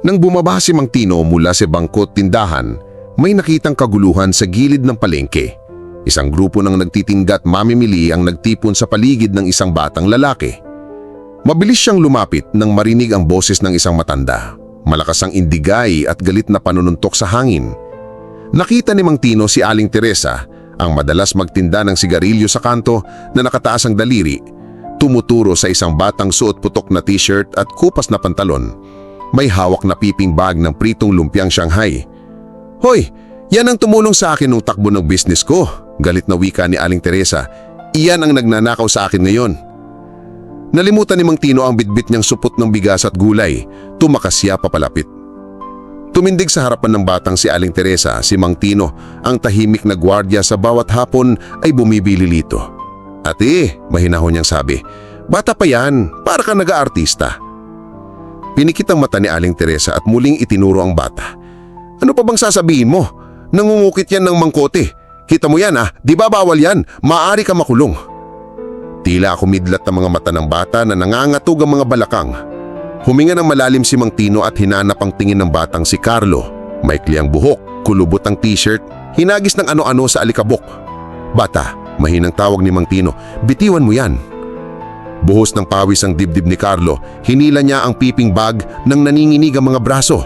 Nang bumaba si Mang Tino mula sa bangkot tindahan, may nakitang kaguluhan sa gilid ng palengke. Isang grupo ng nagtitingga at mamimili ang nagtipon sa paligid ng isang batang lalaki. Mabilis siyang lumapit nang marinig ang boses ng isang matanda. Malakas ang indigay at galit na panununtok sa hangin. Nakita ni Mang Tino si Aling Teresa, ang madalas magtinda ng sigarilyo sa kanto na nakataas ang daliri, tumuturo sa isang batang suot putok na t-shirt at kupas na pantalon. May hawak na piping bag ng pritong lumpiang Shanghai. Hoy, yan ang tumulong sa akin nung takbo ng business ko. Galit na wika ni Aling Teresa. Iyan ang nagnanakaw sa akin ngayon. Nalimutan ni Mang Tino ang bitbit niyang supot ng bigas at gulay. Tumakas siya papalapit. Tumindig sa harapan ng batang si Aling Teresa, si Mang Tino, ang tahimik na gwardya sa bawat hapon ay bumibili lito. Ate, mahinahon niyang sabi, bata pa yan, para ka nag-aartista. Pinikit ang mata ni Aling Teresa at muling itinuro ang bata. Ano pa bang sasabihin mo? Nangungukit yan ng mangkote. Kita mo yan ah, di ba bawal yan? Maaari ka makulong. Tila kumidlat ang mga mata ng bata na nangangatog ang mga balakang. Huminga ng malalim si Mang Tino at hinanap ang tingin ng batang si Carlo. Maikli ang buhok, kulubot ang t-shirt, hinagis ng ano-ano sa alikabok. Bata, mahinang tawag ni Mang Tino, bitiwan mo yan. Buhos ng pawis ang dibdib ni Carlo, hinila niya ang piping bag ng naninginig ang mga braso.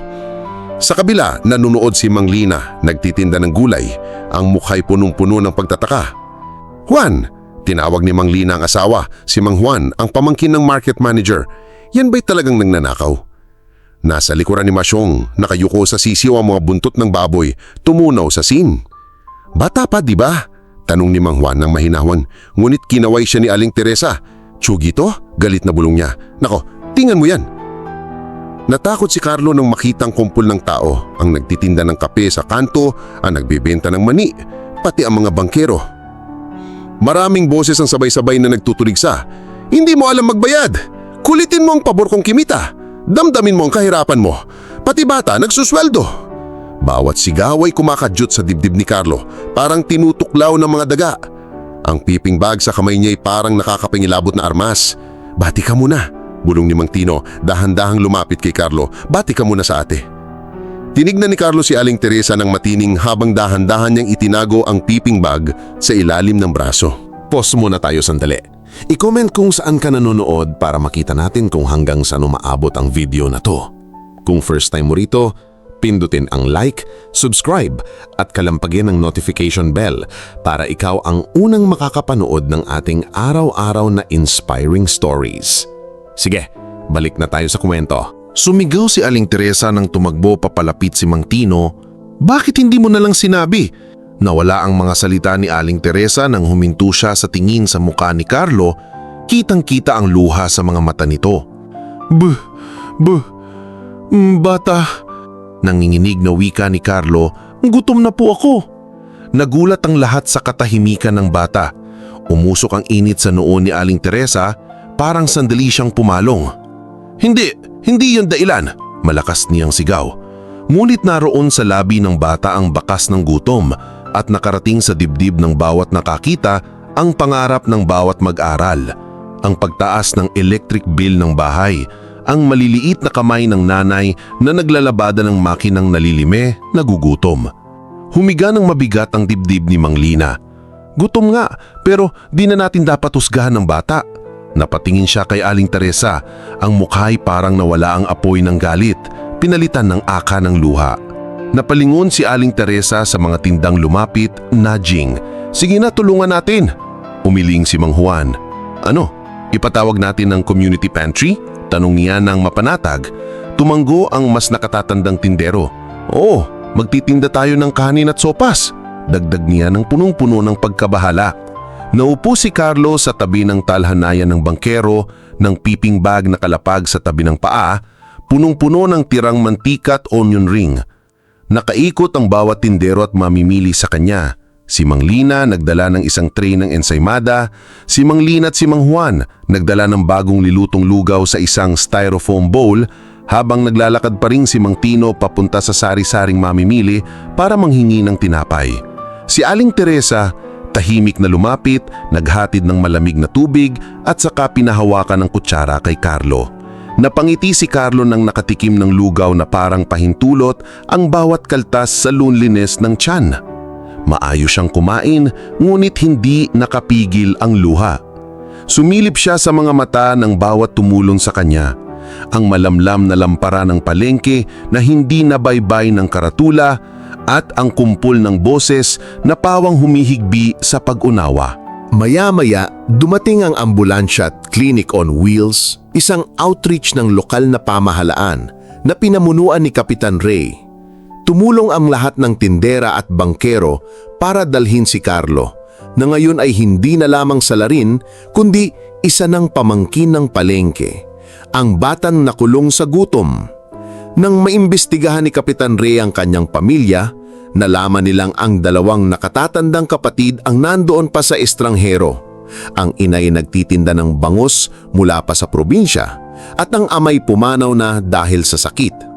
Sa kabila, nanunood si Mang Lina, nagtitinda ng gulay, ang mukha'y punong-puno ng pagtataka. Juan, tinawag ni Mang Lina ang asawa, si Mang Juan, ang pamangkin ng market manager. Yan ba'y talagang nagnanakaw? Nasa likuran ni Masyong, nakayuko sa sisiw ang mga buntot ng baboy, tumunaw sa scene. Bata pa, di ba? Tanong ni Mang Juan ng mahinawan, ngunit kinaway siya ni Aling Teresa. Tsugi to? Galit na bulong niya. Nako, tingnan mo yan. Natakot si Carlo nang makitang kumpul ng tao, ang nagtitinda ng kape sa kanto, ang nagbebenta ng mani, pati ang mga bangkero. Maraming boses ang sabay-sabay na nagtutuligsa. Hindi mo alam magbayad. Kulitin mo ang pabor kong kimita. Damdamin mo ang kahirapan mo. Pati bata nagsusweldo. Bawat sigaw ay kumakadyot sa dibdib ni Carlo, parang tinutuklaw ng mga daga. Ang piping bag sa kamay niya ay parang nakakapangilabot na armas. Bati ka muna, bulong ni Mang Tino, dahan-dahang lumapit kay Carlo. Bati ka muna sa ate. Tinignan ni Carlo si Aling Teresa ng matining habang dahan-dahan niyang itinago ang piping bag sa ilalim ng braso. Pause muna tayo sandali. I-comment kung saan ka nanonood para makita natin kung hanggang saan umaabot ang video na to. Kung first time mo rito, pindutin ang like, subscribe at kalampagin ang notification bell para ikaw ang unang makakapanood ng ating araw-araw na inspiring stories. Sige, balik na tayo sa kwento. Sumigaw si Aling Teresa nang tumagbo papalapit si Mang Tino. Bakit hindi mo na lang sinabi? Nawala ang mga salita ni Aling Teresa nang huminto siya sa tingin sa mukha ni Carlo, kitang-kita ang luha sa mga mata nito. Buh, buh, mm, bata. Nanginginig na wika ni Carlo, gutom na po ako. Nagulat ang lahat sa katahimikan ng bata. Umusok ang init sa noo ni Aling Teresa, parang sandali siyang pumalong. Hindi, hindi yun dailan. Malakas niyang sigaw. Ngunit naroon sa labi ng bata ang bakas ng gutom at nakarating sa dibdib ng bawat nakakita ang pangarap ng bawat mag-aral. Ang pagtaas ng electric bill ng bahay, ang maliliit na kamay ng nanay na naglalabada ng makinang nalilime, nagugutom. Humiga ng mabigat ang dibdib ni Mang Lina. Gutom nga, pero di na natin dapat husgahan ng bata. Napatingin siya kay Aling Teresa, ang mukha'y parang nawala ang apoy ng galit, pinalitan ng aka ng luha. Napalingon si Aling Teresa sa mga tindang lumapit, nudging. Sige na, tulungan natin. Umiling si Mang Juan. Ano, ipatawag natin ng community pantry? Tanong niya ng mapanatag. Tumanggo ang mas nakatatandang tindero. Oo, magtitinda tayo ng kanin at sopas. Dagdag niya ng punong-puno ng pagkabahala. Naupo si Carlo sa tabi ng talhanayan ng bangkero ng piping bag na kalapag sa tabi ng paa, punong-puno ng tirang mantika at onion ring. Nakaikot ang bawat tindero at mamimili sa kanya. Si Mang Lina nagdala ng isang tray ng ensaymada, si Mang Lina at si Mang Juan nagdala ng bagong lilutong lugaw sa isang styrofoam bowl habang naglalakad pa rin si Mang Tino papunta sa sari-saring mamimili para manghingi ng tinapay. Si Aling Teresa tahimik na lumapit, naghatid ng malamig na tubig at saka pinahawakan ng kutsara kay Carlo. Napangiti si Carlo nang nakatikim ng lugaw na parang pahintulot ang bawat kaltas sa loneliness ng tiyan. Maayos siyang kumain, ngunit hindi nakapigil ang luha. Sumilip siya sa mga mata ng bawat tumulong sa kanya. Ang malamlam na lampara ng palengke na hindi nabaybay ng karatula at ang kumpul ng boses na pawang humihigbi sa pag-unawa. Maya-maya, dumating ang ambulansya at Clinic on Wheels, isang outreach ng lokal na pamahalaan na pinamunuan ni Kapitan Ray. Tumulong ang lahat ng tindera at bangkero para dalhin si Carlo, na ngayon ay hindi na lamang salarin kundi isa ng pamangkin ng palengke, ang batang nakulong sa gutom. Nang maimbestigahan ni Kapitan Ray ang kanyang pamilya, nalaman nilang ang dalawang nakatatandang kapatid ang nandoon pa sa estranghero. Ang inay nagtitinda ng bangus mula pa sa probinsya at ang amay pumanaw na dahil sa sakit.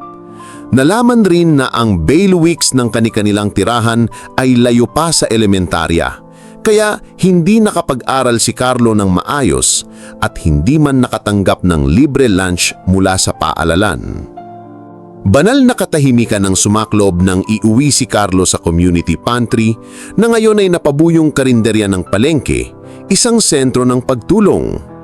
Nalaman rin na ang bailiwicks ng kanikanilang tirahan ay layo pa sa elementarya. Kaya hindi nakapag-aral si Carlo ng maayos at hindi man nakatanggap ng libre lunch mula sa paalalan. Banal na katahimikan ng sumaklob nang iuwi si Carlo sa community pantry na ngayon ay napabuyong karinderya ng palengke, isang sentro ng pagtulong.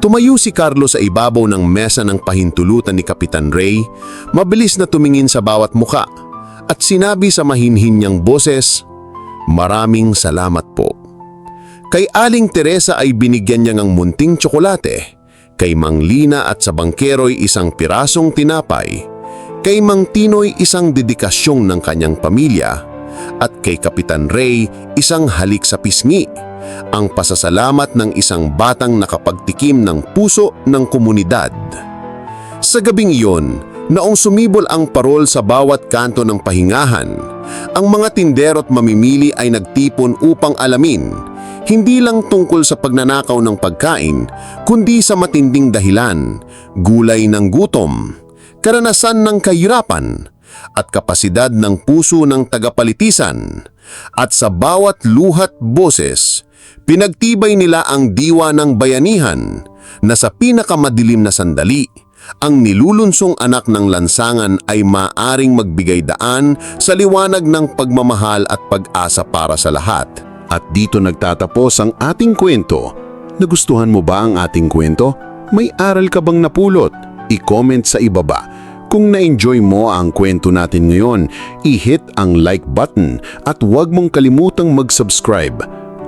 Tumayo si Carlo sa ibabaw ng mesa ng pahintulutan ni Kapitan Ray, mabilis na tumingin sa bawat muka at sinabi sa mahinhin niyang boses, Maraming salamat po. Kay Aling Teresa ay binigyan niya ng munting tsokolate, kay Mang Lina at sa bangkero'y isang pirasong tinapay, kay Mang Tinoy isang dedikasyong ng kanyang pamilya, at kay Kapitan Ray isang halik sa pisngi, ang pasasalamat ng isang batang nakapagtikim ng puso ng komunidad. Sa gabing iyon, naong sumibol ang parol sa bawat kanto ng pahingahan, ang mga tindero't mamimili ay nagtipon upang alamin, hindi lang tungkol sa pagnanakaw ng pagkain, kundi sa matinding dahilan, gulay ng gutom, karanasan ng kahirapan, at kapasidad ng puso ng tagapalitisan. At sa bawat luhat boses, pinagtibay nila ang diwa ng bayanihan na sa pinakamadilim na sandali, ang nilulunsong anak ng lansangan ay maaring magbigay daan sa liwanag ng pagmamahal at pag-asa para sa lahat. At dito nagtatapos ang ating kwento. Nagustuhan mo ba ang ating kwento? May aral ka bang napulot? I-comment sa ibaba. Kung na-enjoy mo ang kwento natin ngayon, i-hit ang like button at huwag mong kalimutang mag-subscribe.